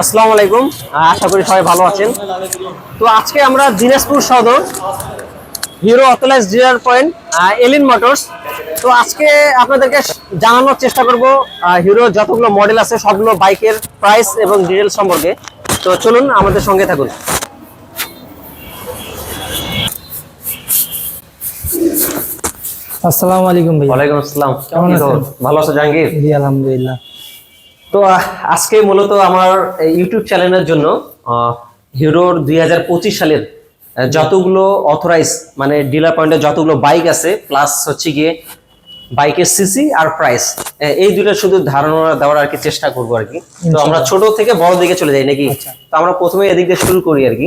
আসসালামু আলাইকুম। আশা করি সবাই ভালো আছেন। তো আজকে আমরা Dinajpur Sadar Hero authorised dealer point Elin Motors. তো আজকে আপনাদেরকে জানানোর চেষ্টা করব হিরো যতগুলো মডেল আছে সবগুলো বাইকের প্রাইস এবং ডিটেল সম্পর্কে। তো চলুন আমাদের সঙ্গে থাকুন। আসসালামু আলাইকুম ভাই। ওয়ালাইকুম আসসালাম। কেমন আছেন? ভালো আছো জাহাঙ্গীর? জি আলহামদুলিল্লাহ। তো আজকে মূলত আমার ইউটিউব চ্যানেলের জন্য হিরোর দুই হাজার পঁচিশ সালের যতগুলো অথরাইজ মানে ডিলার পয়েন্টে যতগুলো বাইক আছে প্লাস হচ্ছে গিয়ে বাইকের সিসি আর প্রাইস এই দুটো শুধু ধারণা দেওয়ার আর কি চেষ্টা করব আর কি। তো আমরা ছোট থেকে বড় দিকে চলে যাই নাকি? আচ্ছা। তো আমরা প্রথমে এদিক দিয়ে শুরু করি আর কি।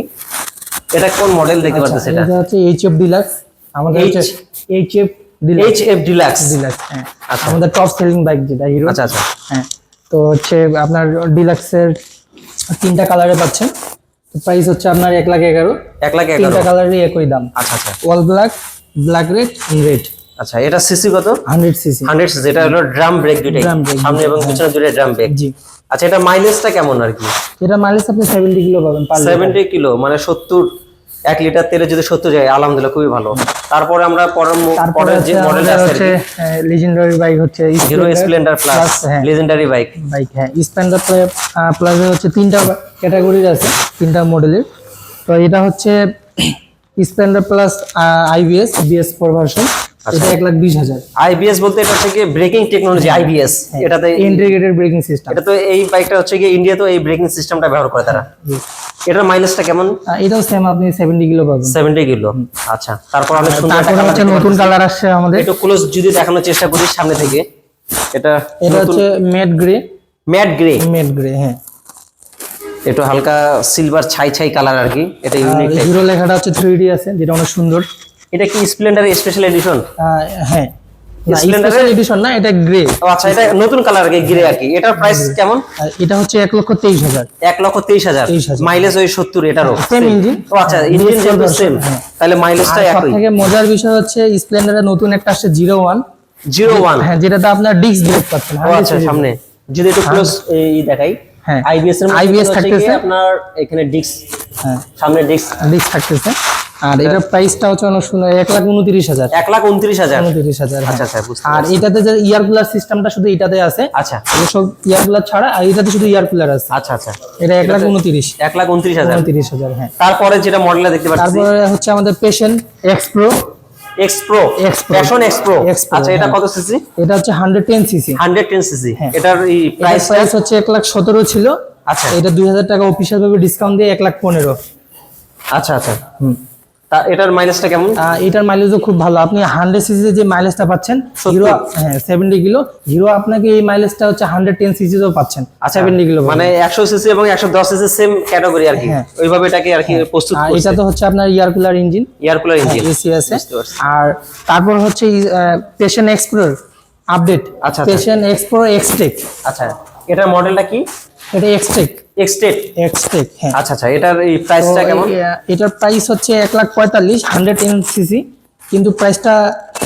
এটা কোন মডেল দেখতে পাচ্ছি এটা? সেটা হচ্ছে এইচ এফ ডিলাক্স আমাদের হচ্ছে H F H F deluxe deluxe হ্যাঁ। আচ্ছা। আমাদের টপ সেলিং বাইক যেটা হিরো আচ্ছা আচ্ছা। হ্যাঁ। তো হচ্ছে আপনার ডিলাক্সের তিনটা কালারে পাচ্ছেন। প্রাইস হচ্ছে আপনার এক লাখ এগারো। এক লাখ এগারো। তিনটা কালারই একই দাম। আচ্ছা আচ্ছা। All black black red red আচ্ছা এটা সিসি কত? হান্ড্রেড সিসি হান্ড্রেড যেটা হলো ড্রাম ব্রেক brake সামনে এবং পিছনে দুটাই ড্রাম ব্রেক জি। আচ্ছা এটা মাইলেজটা কেমন আর কি? এটা মাইলেজ আপনি সেভেন্টি কিলো পাবেন পার লিটার। সেভেন্টি কিলো মানে সত্তর এক লিটার তেলে যদি সত্তর যায় আলহামদুলিল্লাহ খুবই ভালো। তারপরে আমরা পরের পরের যে মডেল আছে লেজেন্ডারি বাইক হচ্ছে হিরো স্প্লেন্ডার প্লাস হ্যাঁ। লেজেন্ডারি বাইক বাইক হ্যাঁ। স্প্লেন্ডার প্লাস হচ্ছে তিনটা ক্যাটাগরির আছে তিনটা মডেলের তো এটা হচ্ছে Splendor Plus IBS BS four version. এটা এক লাখ বিশ হাজার। আইবিএস বলতে এটা হচ্ছে কি ব্রেকিং টেকনোলজি আইবিএস এটাতে ইন্টিগ্রেটেড ব্রেকিং সিস্টেম এটা তো এই বাইকটা হচ্ছে কি ইন্ডিয়া তো এই ব্রেকিং সিস্টেমটা ব্যবহার করে তারা। এটার মাইলেজটা কেমন? এটাও সেম আপনি সেভেন্টি কিলো পাবেন। Seventy kilo. আচ্ছা তারপর অনেক সুন্দর একটা হচ্ছে নতুন কালার আসছে আমাদের। একটু ক্লোজ যদি দেখানোর চেষ্টা করি সামনে থেকে। এটা এটা হচ্ছে matte grey matte grey matte grey হ্যাঁ। একটু হালকা সিলভার ছাই ছাই কালার আর কি। এটা ইউনিক হিরো লেখাটা হচ্ছে থ্রি ডি আছে যেটা অনেক সুন্দর। এটা কি স্প্লেন্ডার স্পেশাল এডিশন হ্যাঁ। স্পেশাল এডিশন না এটা গ্রে ও আচ্ছা এটা নতুন কালার গ্রে আর কি। এটার প্রাইস কেমন? এটা হচ্ছে লক্ষ তেইশ হাজার। এক লক্ষ তেইশ হাজার। 23,000 মাইলেজ ওই সত্তর এটারও। Same engine। ও আচ্ছা ইঞ্জিন BS4 যেহেতু সেম হ্যাঁ। তাহলে মাইলেজটা একই। থেকে মজার বিষয় হচ্ছে স্প্লেন্ডারের নতুন একটা আসছে জিরো ওয়ান জিরো ওয়ান হ্যাঁ যেটাতে আপনার ডিস্ক ব্রেক পাচ্ছেন। আচ্ছা সামনে। যদি একটু ক্লোজ এই দেখাই। হ্যাঁ। আইবিএস এর থাকতেছে। থাকতেছে। আপনার এখানে ডিস্ক হ্যাঁ। সামনে ডিস্ক ডিস্ক থাকতেছে। আর এটার প্রাইসটা হচ্ছে অনেক সুন্দর এক লাখ উনত্রিশ হাজার। এক লাখ উনত্রিশ হাজার। উনত্রিশ হাজার হ্যাঁ। আচ্ছা আচ্ছা বুঝতে আর এটাতে যে ইয়ার কুলার সিস্টেমটা শুধু এটাতে আছে আচ্ছা। সব ইয়ার কুলার ছাড়া আর এটাতে শুধু ইয়ার কুলার আছে। আচ্ছা আচ্ছা। এটা এক লাখ উনত্রিশ। এক লাখ উনত্রিশ হাজার। উনত্রিশ হাজার হ্যাঁ। তারপরে যেটা মডেলটা দেখতে পাচ্ছি। তারপরে হচ্ছে আমাদের Passion X Pro X Pro. Passion X Pro আচ্ছা এটা হ্যাঁ। কত সিসি এটা হচ্ছে hundred ten CC hundred ten CC. এটার এই প্রাইস প্রাইস হচ্ছে এক লাখ সতেরো ছিল। আচ্ছা। এটা দুই হাজার টাকা অফিসিয়াল ভাবে ডিসকাউন্ট দিয়ে এক লাখ পনেরো। আচ্ছা আচ্ছা। তা এটার মাইলেজটা কেমন? এটার মাইলেজও খুব ভালো। আপনি হান্ড্রেড সিসিতে যে মাইলেজটা পাচ্ছেন হিরো হ্যাঁ সেভেন্টি কিলো হিরো আপনাকে এই মাইলেজটা হচ্ছে হান্ড্রেড টেন সিসিতেও পাচ্ছেন। আচ্ছা সেভেন্টি কিলো মানে একশো সিসি এবং একশো দশ সিসি সেম ক্যাটাগরি আর কি। হ্যাঁ। ওইভাবে এটাকে আর কি প্রস্তুত এটা তো হচ্ছে আপনার air cooler engine air cooler engine AC আছে। আর তারপর হচ্ছে পেশেন্ট এক্সপ্লোর আপডেট আচ্ছা, আচ্ছা। পেশেন্ট এক্সপ্লোর এক্সটেক আচ্ছা এটার মডেলটা কি? এটা এক্সটেক এক্সটেট এক্সটেক হ্যাঁ। আচ্ছা আচ্ছা এটার এই প্রাইসটা কেমন? এটার প্রাইস হচ্ছে এক লাখ পঁয়তাল্লিশ হান্ড্রেড টেন সিসি কিন্তু প্রাইসটা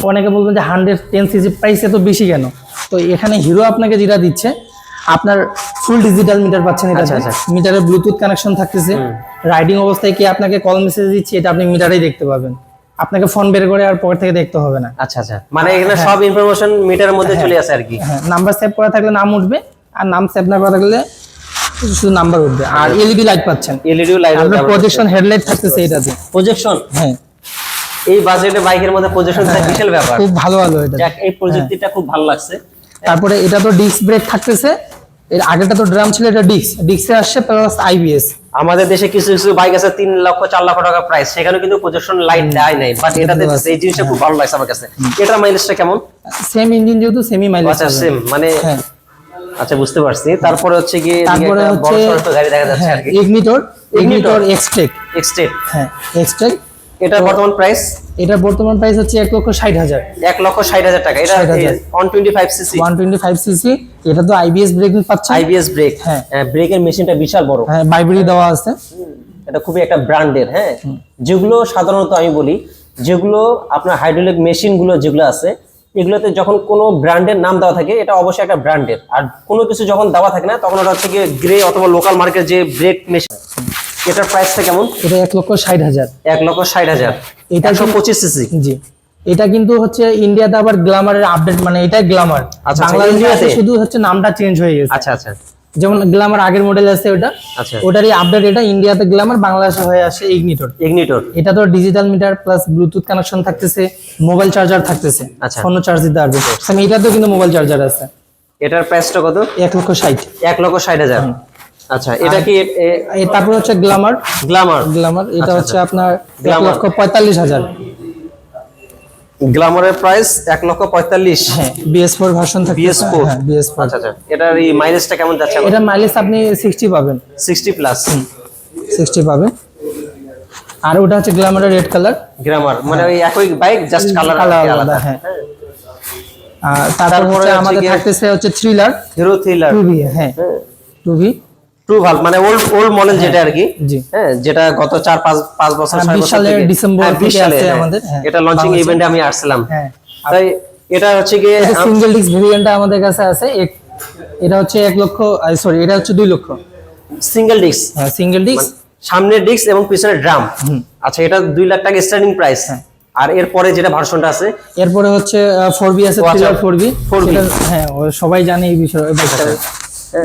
অনেকে বলবেন যে হান্ড্রেড টেন সিসি প্রাইস এত বেশি কেন? তো এখানে হিরো আপনাকে যেটা দিচ্ছে আপনার ফুল ডিজিটাল মিটার পাচ্ছেন এটা আচ্ছা, আচ্ছা। মিটারে ব্লুটুথ কানেকশন থাকতেছে। রাইডিং অবস্থায় কি আপনাকে কল মেসেজ দিচ্ছে এটা আপনি মিটারেই দেখতে পাবেন। আপনাকে ফোন বের করে আর পকেট থেকে দেখতে হবে না। আচ্ছা আচ্ছা। মানে এখানে সব ইনফরমেশন মিটারের মধ্যে চলে আসে আর কি। হ্যাঁ নাম্বার সেভ করা থাকলে নাম উঠবে। আর নাম সেভ না করা থাকলে শুধু নাম্বার উঠবে। আর এলইডি লাইট পাচ্ছেন। এলইডি লাইট আপনার প্রজেকশন হেডলাইট থাকতেছে এটাতে প্রজেকশন হ্যাঁ। এই বাজেটে বাইকের মধ্যে প্রজেকশন বিশাল ব্যাপার। খুব ভালো ভালো এটা। এই প্রযুক্তিটা খুব ভালো লাগছে। তারপরে এটা তো ডিস্ক ব্রেক থাকতেছে। এর আগেটা তো ড্রাম ছিল এটা ডিস্ক ডিস্কে আসছে প্লাস আইবিএস আমাদের দেশে কিছু কিছু বাইক আছে তিন লক্ষ চার লক্ষ টাকা প্রাইস সেখানে কিন্তু প্রজেকশন লাইট দেয় নাই। বাট এটাতে। এই জিনিসটা খুব ভালো লাগছে আমার কাছে। এটার মাইলেজটা কেমন? সেম ইঞ্জিন যেহেতু সেমি মাইলেজ আচ্ছা সেম মানে হ্যাঁ। আচ্ছা বুঝতে পারছি। তারপরে হচ্ছে কি তারপরে হচ্ছে গাড়ি দেখা যাচ্ছে হ্যাঁ আর কি। ইগনিটর ইগনিটর এক্সটেক এক্সটেট হ্যাঁ এক্সটেক এটা বর্তমান প্রাইস এটা বর্তমান প্রাইস হচ্ছে এক লক্ষ ষাট হাজার। এক লক্ষ ষাট হাজার টাকা। এটা 60,000 one twenty five CC one twenty five CC এটা তো আইবিএস ব্রেকিং পাচ্ছে। আইবিএস ব্রেক হ্যাঁ। ব্রেকের মেশিনটা বিশাল বড়। হ্যাঁ বাইব্রেরি দেওয়া আছে। এটা খুবই একটা ব্র্যান্ডের হ্যাঁ। যেগুলো সাধারণত আমি বলি যেগুলো আপনার হাইড্রোলিক মেশিনগুলো যেগুলো আছে এগুলোতে যখন কোনো ব্র্যান্ডের নাম দেওয়া থাকে এটা অবশ্যই একটা ব্র্যান্ডের। আর কোনো কিছু যখন দেওয়া থাকে না তখন ওটা হচ্ছে গিয়ে গ্রে অথবা লোকাল মার্কেট যে ব্রেক মেশিন এটার প্রাইসটা কেমন? এটা এক লক্ষ ষাট হাজার। এক লক্ষ ষাট হাজার। এটা পঁচিশ সিসি জি। এটা কিন্তু হচ্ছে ইন্ডিয়াতে আবার গ্লামারের আপডেট মানে এটাই গ্লামার আচ্ছা, বাংলাদেশে ইন্ডিয়াতে? শুধু হচ্ছে নামটা চেঞ্জ হয়ে গেছে। আচ্ছা আচ্ছা। যেমন গ্লামার আগের মডেল আছে ওটা আচ্ছা। ওটারই আপডেট এটা ইন্ডিয়াতে গ্লামার বাংলাদেশে হয়ে আসে ইগনিটর ইগনিটর এটা তো digital meter plus Bluetooth connection থাকতেছে মোবাইল চার্জার থাকতেছে আচ্ছা। ফোন চার্জ দিতে পারবে। সেম এটাতেও কিন্তু মোবাইল চার্জার আছে। এটার প্রাইসটা কত? এক লক্ষ ষাট। এক লক্ষ ষাট হাজার। আচ্ছা এটা কি তারপর হচ্ছে গ্লামার গ্লামার গ্লামার এটা আচ্ছা, হচ্ছে আপনার এক। লক্ষ পঁয়তাল্লিশ হাজার। গ্লামারের প্রাইস এক লক্ষ পঁয়তাল্লিশ। হ্যাঁ বিএস ফোর ভার্সন থাকে BS4 হ্যাঁ বিএস ফোর আচ্ছা আচ্ছা। এটার এই মাইলেজটা কেমন যাচ্ছে এটা মাইলেজ আপনি সিক্সটি পাবেন। সিক্সটি প্লাস সিক্সটি পাবেন। আর ওটা হচ্ছে গ্ল্যামারের রেড কালার গ্রামার মানে ওই একই বাইক জাস্ট কালার আলাদা হ্যাঁ। আর তারপরে আমাদের থাকতেছে হচ্ছে thriller Hero thriller two V হ্যাঁ। টু ভি ট্রু মানে ওল্ড ওল্ড মডেল যেটা আর কি হ্যাঁ যেটা গত চার পাঁচ পাঁচ বছর হ্যাঁ, সালের ডিসেম্বর হ্যাঁ, থেকে আছে। আমাদের, এটা লঞ্চিং ইভেন্টে আমি আসছিলাম। তাই এটা হচ্ছে আম- সিঙ্গেল ডিস্ক ভেরিয়েন্টটা আমাদের কাছে আছে এক- এটা হচ্ছে লক্ষ সরি এটা হচ্ছে লক্ষ। সিঙ্গেল ডিস্ক হ্যাঁ সিঙ্গেল ডিস্ক সামনের ডিস্ক এবং পিছনের ড্রাম আচ্ছা এটা দুই লাখ টাকা স্টার্টিং প্রাইস। আর এরপরে যেটা ভার্সনটা আছে? এরপরে হচ্ছে ফোর বি আছে আচ্ছা, থ্রিলার ফোর বি 4B হ্যাঁ সবাই জানে এই বিষয়ে আচ্ছা, বিষয়ে।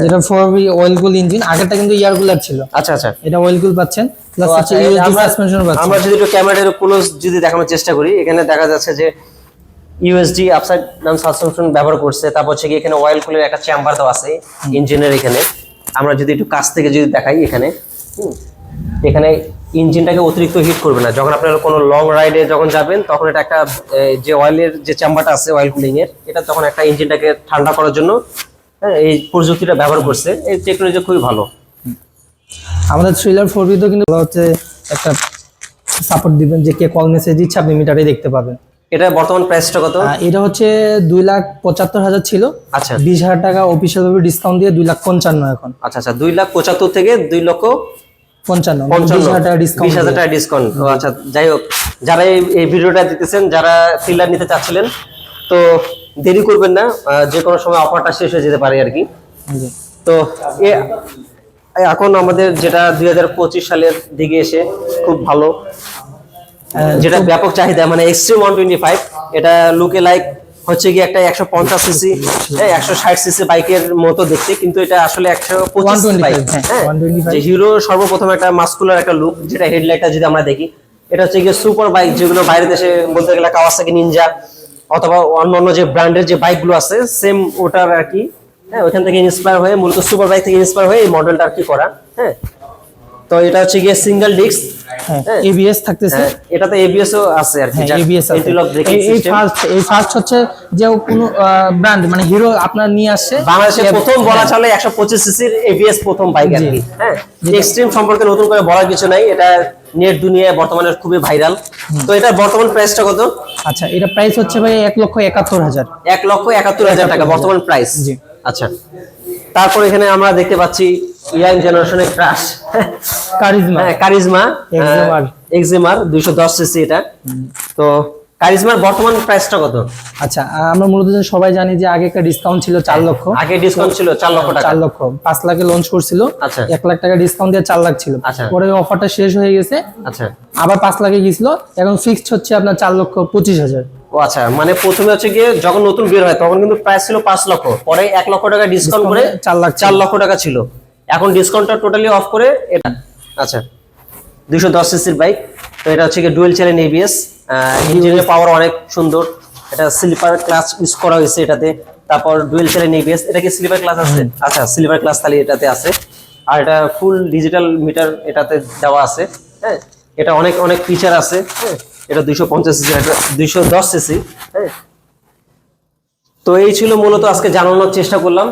যেটা four B oil cool engine আগেরটা কিন্তু ইয়ার কুলার ছিল। আচ্ছা আচ্ছা। এটা অয়েল কুল পাচ্ছেন প্লাস তো হচ্ছে আচ্ছা, ইউএসডি আমরা- সাসপেনশন পাচ্ছেন। আমরা যদি একটু ক্যামেরার ক্লোজ যদি দেখানোর চেষ্টা করি এখানে দেখা যাচ্ছে যে ইউএসডি আপসাইড ডাউন সাসপেনশন ব্যবহার করছে তারপর হচ্ছে কি এখানে অয়েল কুলের একটা চেম্বার দেওয়া আছে ইঞ্জিনের এখানে। আমরা যদি একটু কাছ থেকে যদি দেখাই এখানে এখানে ইঞ্জিনটাকে অতিরিক্ত হিট করবে না। যখন আপনারা কোনো লং রাইডে যখন যাবেন তখন এটা একটা যে অয়েলের যে চেম্বারটা আছে অয়েল কুলিং এর এটা তখন একটা ইঞ্জিনটাকে ঠান্ডা করার জন্য হ্যাঁ, এই প্রযুক্তিটা ব্যবহার করছে এই টেকনোলজি খুবই ভালো। আমাদের থ্রিলার ফোর বি তো কিন্তু হচ্ছে একটা সাপোর্ট দিবেন যে কে কল মেসেজ দিচ্ছে আপনি মিটারে দেখতে পাবেন। এটা বর্তমান প্রাইসটা কত? এটা হচ্ছে দুই লাখ পঁচাত্তর হাজার ছিল। আচ্ছা। বিশ হাজার টাকা অফিসিয়াল ভাবে ডিসকাউন্ট দিয়ে দুই লাখ পঞ্চান্ন এখন। আচ্ছা আচ্ছা দুই লাখ পঁচাত্তর থেকে দুই লক্ষ পঞ্চান্ন মানে পঞ্চান্ন। বিশ হাজার টাকা ডিসকাউন্ট বিশ হাজার টাকা ডিসকাউন্ট আচ্ছা যাই হোক যারা এই ভিডিওটা দিতেছেন যারা ফিল্ডার নিতে চাচ্ছিলেন তো দেরি করবেন না যে কোনো সময় অফারটা শেষ হয়ে যেতে পারে আর কি। তো এখন আমাদের যেটা দুই হাজার পঁচিশ সালের দিকে এসে খুব ভালো যেটা ব্যাপক চাহিদা মানে এক্সট্রিম ওয়ান টোয়েন্টি ফাইভ এটা লুকে লাইক হচ্ছে কি একটা একশো পঞ্চাশ সিসি একশো ষাট সিসি বাইকের মতো দেখতে কিন্তু এটা আসলে একশো পঁচিশ বাইক হ্যাঁ, হ্যাঁ। 125 যে হিরো সর্বপ্রথম একটা মাস্কুলার একটা লুক যেটা হেডলাইটটা যদি আমরা দেখি এটা হচ্ছে গিয়ে সুপার বাইক যেগুলো বাইরে দেশে বলতে গেলে কাওয়াসাকি নিনজা অথবা অন্যান্য যে ব্র্যান্ডের যে বাইকগুলো আছে সেম ওটার আর কি হ্যাঁ ওইখান থেকে ইন্সপায়ার হয়ে, মূলত সুপার বাইক থেকে ইন্সপায়ার হয়ে এই মডেলটা আর কি করা হ্যাঁ তো এটা হচ্ছে গিয়ে সিঙ্গেল ডিস্ক। এবিএস থাকতেছে। এটাতে এবিএস ও আছে আর কি হ্যাঁ এবিএস আছে। এই- ফার্স্ট এই ফার্স্ট হচ্ছে যে কোনো ব্র্যান্ড মানে হিরো আপনার নিয়ে আসছে। বাংলাদেশে প্রথম বলা চলে একশো পঁচিশ সিসির এবিএস প্রথম বাইক আর কি হ্যাঁ? এক্সট্রিম সম্পর্কে নতুন করে বলার কিছু নাই এটা নেট দুনিয়ায় বর্তমানে খুবই ভাইরাল তো এটা বর্তমান প্রাইসটা কত? আচ্ছা এটা প্রাইস হচ্ছে ভাই এক লক্ষ একাত্তর হাজার। এক লক্ষ একাত্তর হাজার টাকা বর্তমান প্রাইস জি। আচ্ছা। তারপর এখানে আমরা দেখতে পাচ্ছি ইয়াং জেনারেশনের ক্রাশ কারিজমা। হ্যাঁ কারিজমা। এক্সিমার। দুইশো দশ সিসি এটা। তো কারিজমার বর্তমান প্রাইসটা কত? আচ্ছা আমরা মূলত সবাই জানি যে আগে একটা ডিসকাউন্ট ছিল চার লক্ষ। আগে ডিসকাউন্ট ছিল চার লক্ষ টাকা। চার লক্ষ। পাঁচ লাখে লঞ্চ করছিল। আচ্ছা। এক লাখ টাকা ডিসকাউন্ট দিয়ে চার লাখ ছিল। আচ্ছা। পরে অফারটা শেষ হয়ে গেছে। আচ্ছা। আবার পাঁচ লাখে গেছিল এখন ফিক্সড হচ্ছে আপনার চার লক্ষ পঁচিশ হাজার। ও আচ্ছা মানে প্রথমে হচ্ছে গিয়ে যখন নতুন বের হয় তখন কিন্তু প্রাইস ছিল পাঁচ লক্ষ। পরে এক লক্ষ টাকা ডিসকাউন্ট করে Discount এ চার লাখ ছিল। চার লক্ষ টাকা ছিল। এখন ডিসকাউন্টটা টোটালি অফ করে এটা আচ্ছা দুশো দশ সিসির বাইক তো এটা হচ্ছে ডুয়েল চ্যানেল এবিএস ইঞ্জিনের পাওয়ার অনেক সুন্দর। এটা স্লিপার ক্লাস ইউজ করা হয়েছে এটাতে। তারপর ডুয়েল চ্যানেল এবিএস এটা কি স্লিপার ক্লাস আছে? আচ্ছা স্লিপার ক্লাস তাহলে এটাতে আছে। আর এটা ফুল ডিজিটাল মিটার এটাতে দেওয়া আছে। হ্যাঁ এটা অনেক অনেক ফিচার আছে। হ্যাঁ এটা দুইশো পঞ্চাশ সিসি এটা দুইশো দশ সিসি। হ্যাঁ তো এই ছিল মূলত আজকে জানানোর চেষ্টা করলাম।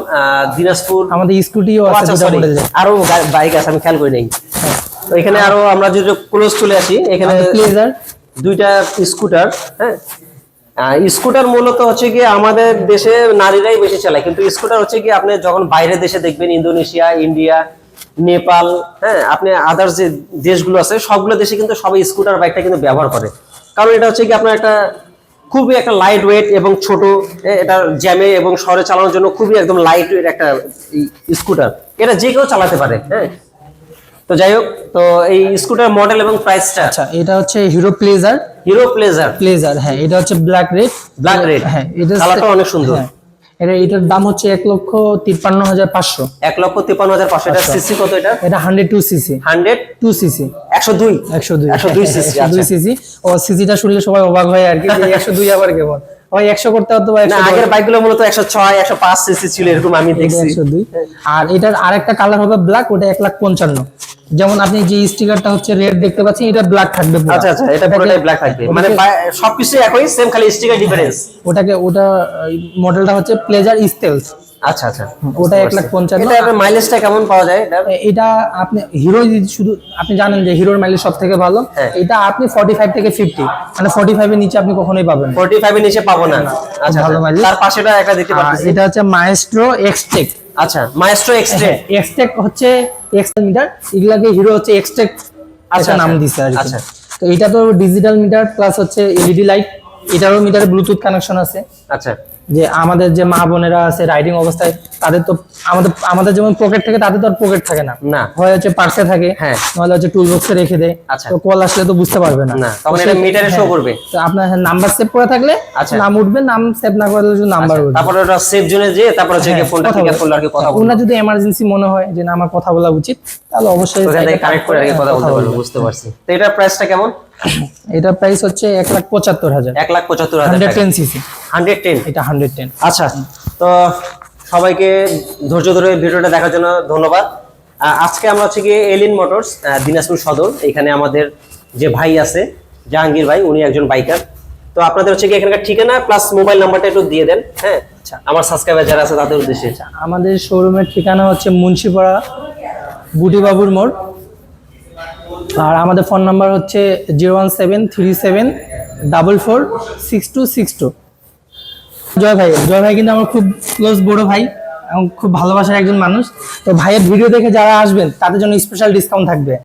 দিনাজপুর আমাদের স্কুটিও আছে আচ্ছা আরও বাইক আছে আমি খেয়াল করি নাই। তো এখানে আরও আমরা যদি ক্লোজ চলে আসি এখানে প্লেজার দুইটা স্কুটার হ্যাঁ? স্কুটার মূলত হচ্ছে কি আমাদের দেশে নারীরাই বেশি চালায় কিন্তু স্কুটার হচ্ছে কি আপনি যখন বাইরের দেশে দেখবেন ইন্দোনেশিয়া ইন্ডিয়া নেপাল হ্যাঁ? আপনি আদার্স যে দেশগুলো আছে সবগুলো দেশে কিন্তু সবাই স্কুটার বাইকটা কিন্তু ব্যবহার করে। কারণ এটা হচ্ছে কি আপনার একটা খুবই একটা লাইট ওয়েট এবং ছোট এটা জ্যামে এবং শহরে চালানোর জন্য খুবই একদম লাইট ওয়েট একটা স্কুটার এটা যে কেউ চালাতে পারে হ্যাঁ? তো যাই হোক তো এই স্কুটার মডেল এবং প্রাইসটা আচ্ছা এটা হচ্ছে Hero Pleasure Hero Pleasure Pleasure হ্যাঁ এটা হচ্ছে ব্ল্যাক রেড ব্ল্যাক রেড হ্যাঁ এটা কালারটা অনেক সুন্দর। হ্যাঁ, এটা এটার দাম হচ্ছে এক লক্ষ তিপ্পান্ন হাজার পাঁচশো। এক লক্ষ তিপ্পান্ন হাজার পাঁচশো। এটা আচ্ছা। সিসি কত এটা? এটা hundred two CC hundred two CC একশো দুই। একশো দুই। একশো দুই সিসি দুই সিসি ও সিসিটা শুনলে সবাই অবাক হয় আর কি একশো দুই আবার কেমন ওই একশো করতে হতো আগের বাইকগুলো মূলত একশো ছয় একশো পাঁচ সিসি ছিল এরকম আমি দেখছি। একশো দুই। আর এটার আরেকটা কালার হবে ব্ল্যাক ওটা এক লাখ পঞ্চান্ন। যেমন আপনি যে স্টিকারটা হচ্ছে রেড দেখতে পাচ্ছেন এটা ব্ল্যাক থাকবে আচ্ছা আচ্ছা এটা পুরোটাই ব্ল্যাক থাকবে। মানে সবকিছু একই সেম খালি স্টিকার ডিফারেন্স ওটাকে ওটা মডেলটা হচ্ছে প্লেজার স্টেলস আচ্ছা আচ্ছা। ওটা এক লাখ পঞ্চান্ন। এটা মাইলেজটা কেমন পাওয়া যায়? এটা আপনি হিরো শুধু আপনি জানেন যে হিরোর মাইলেজ সব থেকে ভালো। হ্যাঁ। এটা আপনি ফর্টি ফাইভ থেকে ফিফটি মানে ফর্টি ফাইভ এর নিচে আপনি কখনোই পাবেন না। 45 এর নিচে পাবো না। আচ্ছা ভালো mileage। তার পাশেটা একটা দেখতে পাচ্ছি। এটা হচ্ছে মায়েস্ট্রো এক্সটেক আচ্ছা মাইস্ট্রো এক্সট্রে এক্সটেক হচ্ছে এক্সট্রা মিটার এগুলাকে হিরো হচ্ছে এক্সট্রাক্ট আচ্ছা, নাম আচ্ছা। দিছে আর আচ্ছা। তো এটা তো ডিজিটাল মিটার প্লাস হচ্ছে এলইডি লাইট এটারও মিটারে ব্লুটুথ কানেকশন আছে আচ্ছা যে আমাদের যে মা বোনেরা আছে রাইডিং অবস্থায় তাদের তো আমাদের আমাদের যেমন পকেট থাকে তাদের তো আর পকেট থাকে না না হয় হচ্ছে পার্সে থাকে হ্যাঁ। নাহলে হচ্ছে টুল বক্সে রেখে দেয় আচ্ছা। তো কল আসলে তো বুঝতে পারবে না না, তখন এটা মিটারে হ্যাঁ। করবে। তো আপনার নাম্বার সেভ করে থাকলে আচ্ছা। নাম উঠবে নাম সেভ না করলে শুধু নাম্বার উঠবে তারপরে ওটা সেভ জোনে যেয়ে তারপরে হচ্ছে হ্যাঁ, ফোনটা কথা পিক আপ বলবে। করলে আর কি কথা বলব যদি এমার্জেন্সি মনে হয় যে না আমার কথা বলা উচিত তাহলে অবশ্যই কানেক্ট করে কি কথা বলতে পারব বুঝতে পারছি তো এটার প্রাইসটা কেমন এটার প্রাইস হচ্ছে এক লাখ পঁচাত্তর হাজার। এক লাখ পঁচাত্তর হাজার টেন সিসি হান্ড্রেড টেন এটা হান্ড্রেড টেন আচ্ছা তো সবাইকে ধৈর্য ধরে ভিডিওটা দেখার জন্য ধন্যবাদ। আজকে আমরা হচ্ছে গিয়ে এলিন মোটরস দিনাজপুর সদর এখানে আমাদের যে ভাই আছে জাহাঙ্গীর ভাই উনি একজন বাইকার তো আপনাদের হচ্ছে কি এখানকার ঠিকানা প্লাস মোবাইল নাম্বারটা একটু দিয়ে দেন হ্যাঁ? আচ্ছা। আমার সাবস্ক্রাইবার যারা আছে তাদের উদ্দেশ্যে। আমাদের শোরুমের ঠিকানা হচ্ছে মুন্সিপাড়া বুটিবাবুর মোড়। আর আমাদের ফোন নাম্বার হচ্ছে zero one seven three seven double four six two six two. জয় ভাই জয় ভাই কিন্তু আমার খুব ক্লোজ বড় ভাই এবং খুব ভালোবাসার একজন মানুষ। তো ভাইয়ের ভিডিও দেখে যারা আসবেন, তাদের জন্য স্পেশাল ডিসকাউন্ট থাকবে।